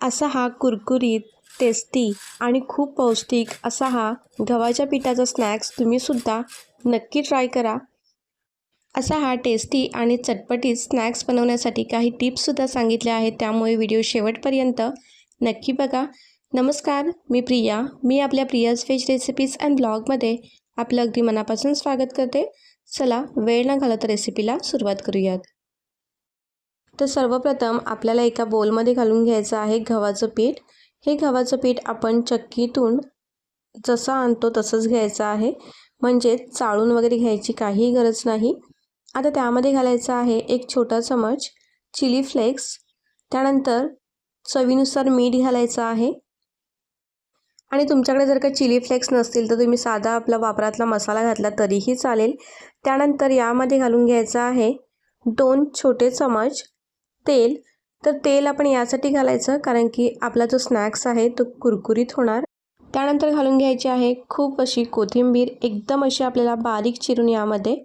असा हा कुरकुरीत टेस्टी आणि खूप पौष्टिक असा हा गव्हाच्या पिठाचा स्नॅक्स तुम्हीसुद्धा नक्की ट्राय करा. असा हा टेस्टी आणि चटपटीत स्नॅक्स बनवण्यासाठी काही टिप्ससुद्धा सांगितल्या आहेत त्यामुळे व्हिडिओ शेवटपर्यंत नक्की बघा. नमस्कार मी प्रिया. मी आपल्या प्रियाज व्हेज रेसिपीज अँड ब्लॉगमध्ये आपलं अगदी मनापासून स्वागत करते. चला वेळ न घालत रेसिपीला सुरुवात करूयात. तर सर्वप्रथम आपल्याला एका बोलमध्ये घालून घ्यायचं आहे गव्हाचं पीठ. हे गव्हाचं पीठ आपण चक्कीतून जसं आणतो तसंच घ्यायचं आहे. म्हणजे चाळून वगैरे घ्यायची काहीही गरज नाही. आता त्यामध्ये घालायचं आहे एक छोटा चमच चिली फ्लेक्स. त्यानंतर चवीनुसार मीठ घालायचं आहे. आणि तुमच्याकडे जर का चिली फ्लेक्स नसतील तर तुम्ही साधा आपला वापरातला मसाला घातला तरीही चालेल. त्यानंतर यामध्ये घालून घ्यायचं आहे दोन छोटे चमच तेल तर तेल आपण यासाठी घालायचं कारण की आपला जो स्नॅक्स आहे तो कुरकुरीत होणार. त्यानंतर घालून घ्यायची आहे खूप अशी कोथिंबीर एकदम अशी आपल्याला बारीक चिरून यामध्ये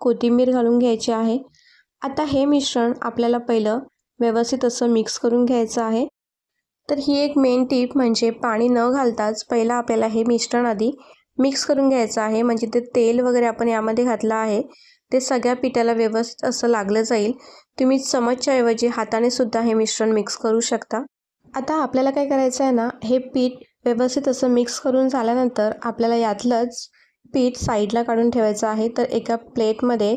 कोथिंबीर घालून घ्यायची आहे. आता हे मिश्रण आपल्याला पहिलं व्यवस्थित असं मिक्स करून घ्यायचं आहे. तर ही एक मेन टीप म्हणजे पाणी न घालताच पहिलं आपल्याला हे मिश्रण आधी मिक्स करून घ्यायचं आहे. म्हणजे ते तेल वगैरे आपण यामध्ये घातलं आहे. ते सगळ्या पिठाला व्यवस्थित असं लागलं जाईल. तुम्ही चमचच्याऐवजी हाताने सुद्धा हे मिश्रण मिक्स करू शकता. आता आपल्याला काय करायचं आहे ना हे पीठ व्यवस्थित असं मिक्स करून झाल्यानंतर आपल्याला यातलंच पीठ साईडला काढून ठेवायचं आहे. तर एका प्लेटमध्ये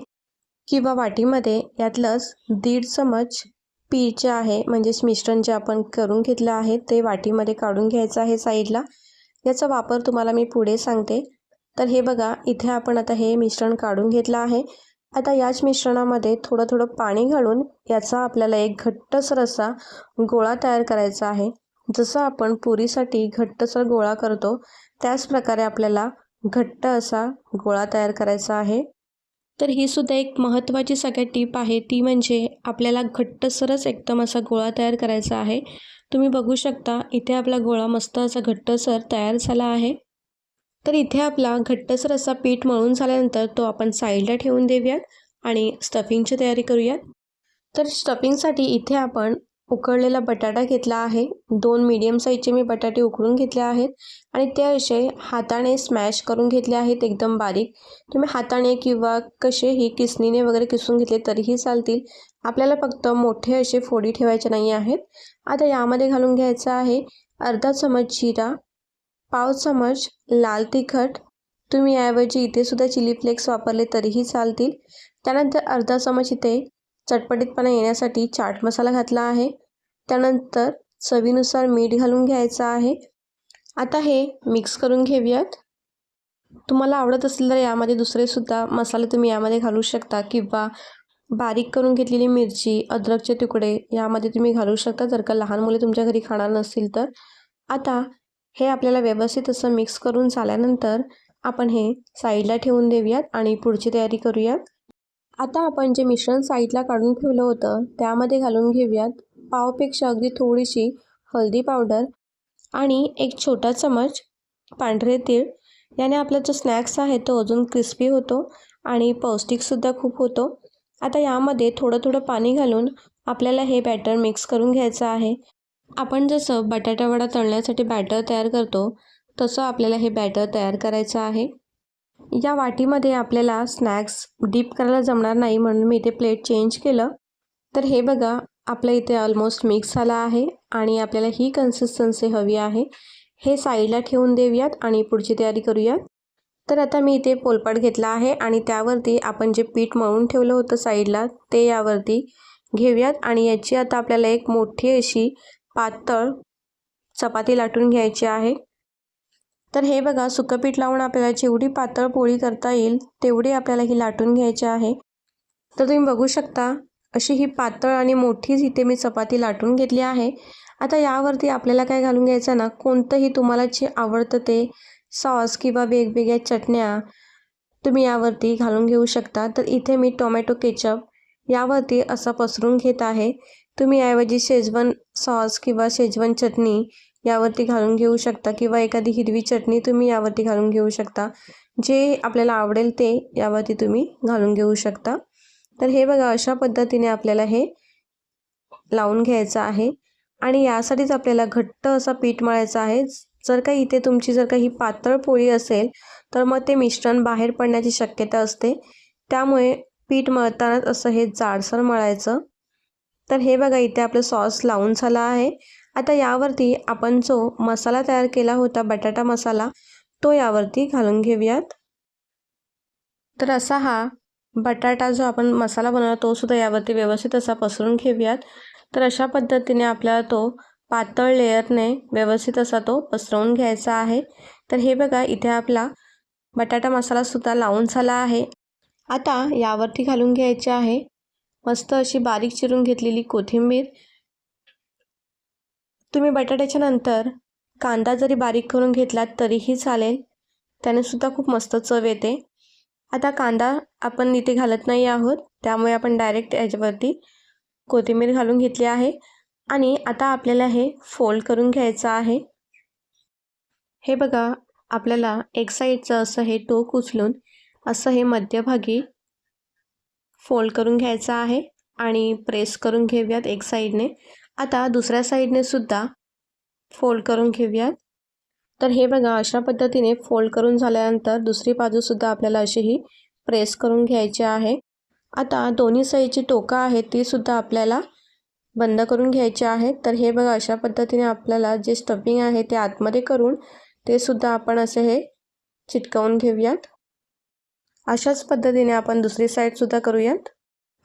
किंवा वाटीमध्ये यातलंच दीड चमच पीठ जे आहे म्हणजेच मिश्रण जे आपण करून घेतलं आहे ते वाटीमध्ये काढून घ्यायचं आहे साईडला याचा वापर तुम्हाला मी पुढे सांगते. तर हे बघा इथे आपण आता हे मिश्रण काढून घेतलं आहे. आता याच मिश्रणामध्ये थोडं थोडं पाणी घालून याचा आपल्याला एक घट्टसर असा गोळा तयार करायचा आहे. जसं आपण पुरीसाठी घट्टसर गोळा करतो त्याच प्रकारे आपल्याला घट्ट असा गोळा तयार करायचा आहे. तर ही सुद्धा एक महत्त्वाची सगळ्यात टीप आहे. ती म्हणजे आपल्याला घट्टसरच एकदम असा गोळा तयार करायचा आहे. तुम्ही बघू शकता इथे आपला गोळा मस्त असा घट्टसर तयार झाला आहे. तर इथे आपला घट्टसर असा पीठ मळून झाल्यानंतर तो आपण साईडला ठेवून देऊयात आणि स्टफिंगची तयारी करूयात. तर स्टफिंगसाठी इथे आपण उकळलेला बटाटा घेतला आहे. दोन मीडियम साईजचे मी बटाटे उकळून घेतले आहेत आणि ते असे हाताने स्मॅश करून घेतले आहेत एकदम बारीक. तुम्ही हाताने किंवा कसेही किसणीने वगैरे किसून घेतले तरीही चालतील. आपल्याला फक्त मोठे असे फोडी ठेवायचे नाही आहेत. आता यामध्ये घालून घ्यायचं आहे अर्धा चमच जिरा पाव चमच लाल तिखट. तुम्ही याऐवजी इथे सुद्धा चिली फ्लेक्स वापरले तरीही चालतील. त्यानंतर अर्धा चमच इथे चटपटीतपणा येण्यासाठी चाट मसाला घातला आहे. त्यानंतर चवीनुसार मीठ घालून घ्यायचं आहे. आता हे मिक्स करून घेऊयात. तुम्हाला आवडत असेल तर यामध्ये दुसरेसुद्धा मसाले तुम्ही यामध्ये घालू शकता किंवा बारीक करून घेतलेली मिरची अद्रकचे तुकडे यामध्ये तुम्ही घालू शकता. जर का लहान मुले तुमच्या घरी खाणार नसतील तर. आता हे आपल्याला व्यवस्थित असं मिक्स करून झाल्यानंतर आपण हे साईडला ठेवून देऊयात आणि पुढची तयारी करूयात. आता आपण जे मिश्रण साईडला काढून ठेवलं होतं त्यामध्ये घालून घेऊयात पावपेक्षा अगदी थोडीशी हळदी पावडर आणि एक छोटा चमच पांढरे तीळ. याने आपला जो स्नॅक्स आहे तो अजून क्रिस्पी होतो आणि पौष्टिकसुद्धा खूप होतो. आता यामध्ये थोडं थोडं पाणी घालून आपल्याला हे बॅटर मिक्स करून घ्यायचं आहे. आपण जसं बटाटा वडा तळण्यासाठी बॅटर तयार करतो तसं आपल्याला हे बॅटर तयार करायचं आहे. या वाटीमध्ये आपल्याला स्नॅक्स डीप करायला जमणार नाही म्हणून मी इथे प्लेट चेंज केलं. तर हे बघा आपल्या इथे ऑलमोस्ट मिक्स झाला आहे आणि आपल्याला ही कन्सिस्टन्सी हवी आहे. हे साईडला ठेवून देऊयात आणि पुढची तयारी करूयात. तर आता मी इथे पोलपाट घेतला आहे आणि त्यावरती आपण जे पीठ मळून ठेवलं होतं साईडला ते यावरती घेऊयात. आणि याची आता आपल्याला एक मोठी अशी पातळ चपाती लाटून घ्यायची आहे. तर हे बघा सुकं पीठ लावून आपल्याला जेवढी पातळ पोळी करता येईल तेवढी आपल्याला ही लाटून घ्यायची आहे. तर तुम्ही बघू शकता अशी ही पातळ आणि मोठीच इथे मी चपाती लाटून घेतली आहे. आता यावरती आपल्याला काय घालून घ्यायचं ना कोणतंही तुम्हाला जे आवडतं ते सॉस किंवा वेगवेगळ्या चटण्या तुम्ही यावरती घालून घेऊ शकता. तर इथे मी टोमॅटो केचप यावरती असं पसरून घेत आहे. तुम्ही ऐवजी शेजवान सॉस किंवा शेजवान चटणी यावरती घालून घेऊ शकता किंवा एखादी हिरवी चटणी तुम्ही यावरती घालून घेऊ शकता. जे आपल्याला आवडेल ते यावरती तुम्ही घालून घेऊ शकता. तर हे बघा अशा पद्धतीने आपल्याला हे लावून घ्यायचं आहे. आणि यासाठीच आपल्याला घट्ट असा पीठ मळायचं आहे. जर का इथे तुमची जर का ही पातळ पोळी असेल तर मग ते मिश्रण बाहेर पडण्याची शक्यता असते. त्यामुळे पीठ मळतानाच असं हे जाडसर मळायचं. तर हे बघा इथे आपलं सॉस लावून झाला आहे. आता यावरती आपण जो मसाला तयार केला होता बटाटा मसाला तो यावरती घालून घेऊयात. तर असा हा बटाटा जो आपण मसाला बनवला तो सुद्धा यावरती व्यवस्थित असा पसरून घेऊयात. तर अशा पद्धतीने आपल्याला तो पातळ लेअरने व्यवस्थित असा तो पसरवून घ्यायचा आहे. तर हे बघा इथे आपला बटाटा मसालासुद्धा लावून झाला आहे. आता यावरती घालून घ्यायचे आहे. मस्त अशी बारीक चिरून घेतलेली कोथिंबीर. तुम्ही बटाट्याच्या नंतर कांदा जरी बारीक करून घेतलात तरीही चालेल. त्याने सुद्धा खूप मस्त चव येते. आता कांदा आपण इथे घालत नाही आहोत. त्यामुळे आपण डायरेक्ट याच्यावरती कोथिंबीर घालून घेतली आहे. आणि आता आपल्याला हे फोल्ड करून घ्यायचं आहे. हे बघा आपल्याला एक साईडचं असं हे टोक उचलून असं हे मध्यभागी फोल्ड करून घ्यायचं आहे आणि प्रेस करून घेऊयात एक साईडने. आता दुसऱ्या साईडने सुद्धा फोल्ड करून घेऊयात. तर हे बघा अशा पद्धतीने फोल्ड करून झाल्यानंतर दुसरी बाजूसुद्धा आपल्याला अशीही प्रेस करून घ्यायची आहे. आता दोन्ही साईडची टोकं आहेत तीसुद्धा आपल्याला बंद करून घ्यायची आहे तर हे बघा अशा पद्धतीने आपल्याला जे स्टफिंग आहे ते आतमध्ये करून ते सुद्धा आपण असे हे चिटकवून घेऊयात. अशाच पद्धतीने आपण दुसरी साईडसुद्धा करूयात.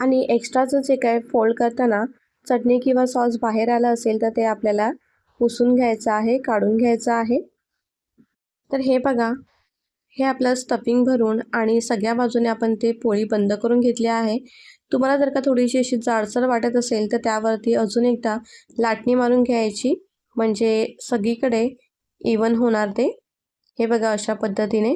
आणि एक्स्ट्राचं जे काय फोल्ड करताना चटणी किंवा सॉस बाहेर आलं असेल तर ते आपल्याला पुसून घ्यायचं आहे काढून घ्यायचं आहे. तर हे बघा हे आपलं स्टफिंग भरून आणि सगळ्या बाजूने आपण ते पोळी बंद करून घेतली आहे. तुम्हाला जर का थोडीशी अशी जाडसर वाटत असेल तर त्यावरती अजून एकदा लाटणी मारून घ्यायची. म्हणजे सगळीकडे इवन होणार ते. हे बघा अशा पद्धतीने.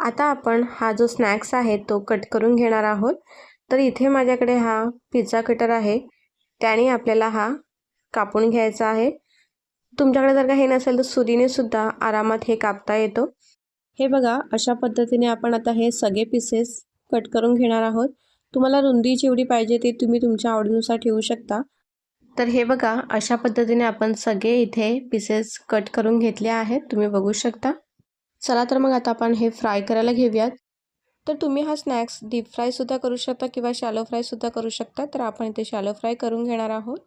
आता आपण हा जो स्नॅक्स आहे तो कट करून घेणार आहोत. तर इथे माझ्याकडे हा पिझ्झा कटर आहे. त्याने आपल्याला हा कापून घ्यायचा आहे. तुमच्याकडे जर का हे नसेल तर सुरीने सुद्धा आरामात हे कापता येतो. हे बघा अशा पद्धतीने आपण आता हे सगळे पीसेस कट करून घेणार आहोत. तुम्हाला रुंदी जेवढी पाहिजे ती तुम्ही तुमच्या आवडीनुसार ठेवू शकता. तर हे बघा अशा पद्धतीने आपण सगळे इथे पीसेस कट करून घेतले आहेत. तुम्ही बघू शकता. चला तर मग आता आपण हे फ्राय करायला घेऊयात. तर तुम्ही हा स्नॅक्स डीप फ्रायसुद्धा करू शकता किंवा शॅलो फ्रायसुद्धा करू शकता. तर आपण इथे शॅलो फ्राय करून घेणार आहोत.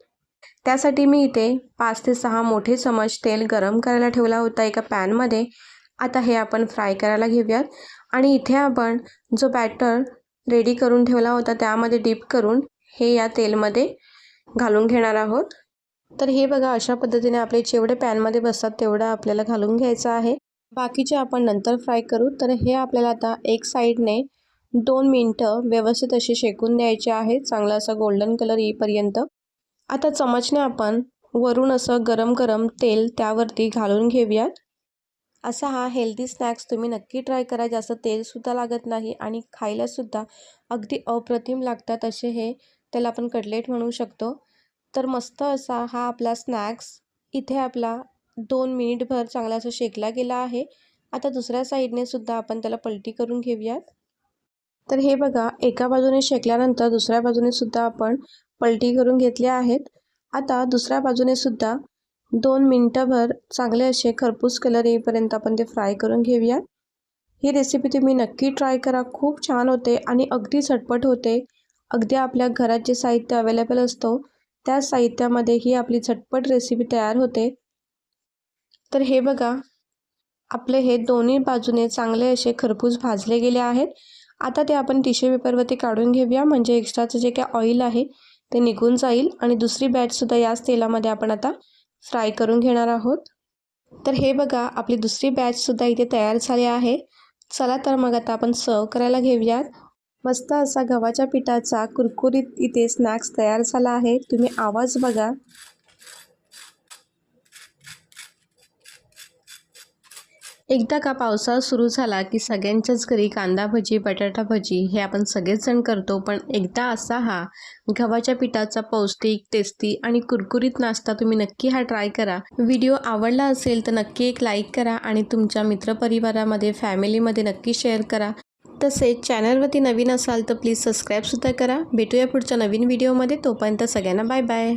त्यासाठी मी इथे पाच ते सहा मोठे चमच तेल गरम करायला ठेवला होता एका पॅनमध्ये आता हे आपण फ्राय करायला घेऊयात. आणि इथे आपण जो बॅटर रेडी करून ठेवला होता त्यामध्ये डीप करून हे या तेलमध्ये घालून घेणार आहोत. तर हे बघा अशा पद्धतीने आपले जेवढे पॅनमध्ये बसतात तेवढं आपल्याला घालून घ्यायचं आहे. बाकीचे आपण नंतर फ्राय करू. तर हे आपल्याला आता एक साईडने दोन मिनटं व्यवस्थित असे शेकून द्यायचे आहे. चांगला असा गोल्डन कलर येईपर्यंत. आता चमचने आपण वरून असं गरम गरम तेल त्यावरती घालून घेऊयात. असा हा हेल्दी स्नॅक्स तुम्ही नक्की ट्राय करा. जास्त तेलसुद्धा लागत नाही आणि खायलासुद्धा अगदी अप्रतिम लागतात असे हे त्याला आपण कटलेट म्हणू शकतो. तर मस्त असा हा आपला स्नॅक्स इथे आपला दोन मिनिटभर चांगला असा शेकला गेला आहे. आता दुसऱ्या साईडने सुद्धा आपण त्याला पलटी करून घेऊयात. तर हे बघा एका बाजूने शेकल्यानंतर दुसऱ्या बाजूने सुद्धा आपण पलटी करून घेतले आहेत. आता दुसऱ्या बाजूने सुद्धा दोन मिनटंभर चांगले असे खरपूस कलर येईपर्यंत आपण ते फ्राय करून घेऊया ही रेसिपी तुम्ही नक्की ट्राय करा. खूप छान होते आणि अगदी झटपट होते. अगदी आपल्या घरात जे साहित्य अवेलेबल असतो त्या साहित्यामध्ये ही आपली झटपट रेसिपी तयार होते. तर हे बघा आपले हे दोन्ही बाजूने चांगले असे खरपूस भाजले गेले आहेत. आता ते आपण टिश्यू पेपरवरती काढून घेऊया. म्हणजे एक्स्ट्राचं जे काय ऑइल आहे ते निघून जाईल. आणि दुसरी बॅचसुद्धा याच तेलामध्ये आपण आता फ्राय करून घेणार आहोत. तर हे बघा आपली दुसरी बॅचसुद्धा इथे तयार झाली आहे. चला तर मग आता आपण सर्व करायला घेऊयात. मस्त असा गव्हाच्या पिठाचा कुरकुरीत इथे स्नॅक्स तयार झाला आहे. तुम्ही आवाज बघा. एकदा का पावसाळा सुरू झाला की सगळ्यांच्याच घरी कांदा भजी बटाटा भजी हे आपण सगळेच जण करतो पण एकदा असा हा गव्हाच्या पिठाचा पौष्टिक टेस्टी आणि कुरकुरीत नाश्ता तुम्ही नक्की हा ट्राय करा. व्हिडिओ आवडला असेल तर नक्की एक लाईक करा आणि तुमच्या मित्रपरिवारामध्ये फॅमिलीमध्ये नक्की शेअर करा. तसेच चॅनलवरती नवीन असाल तर प्लीज सबस्क्राईबसुद्धा करा. भेटूया पुढच्या नवीन व्हिडिओमध्ये. तोपर्यंत सगळ्यांना बाय बाय.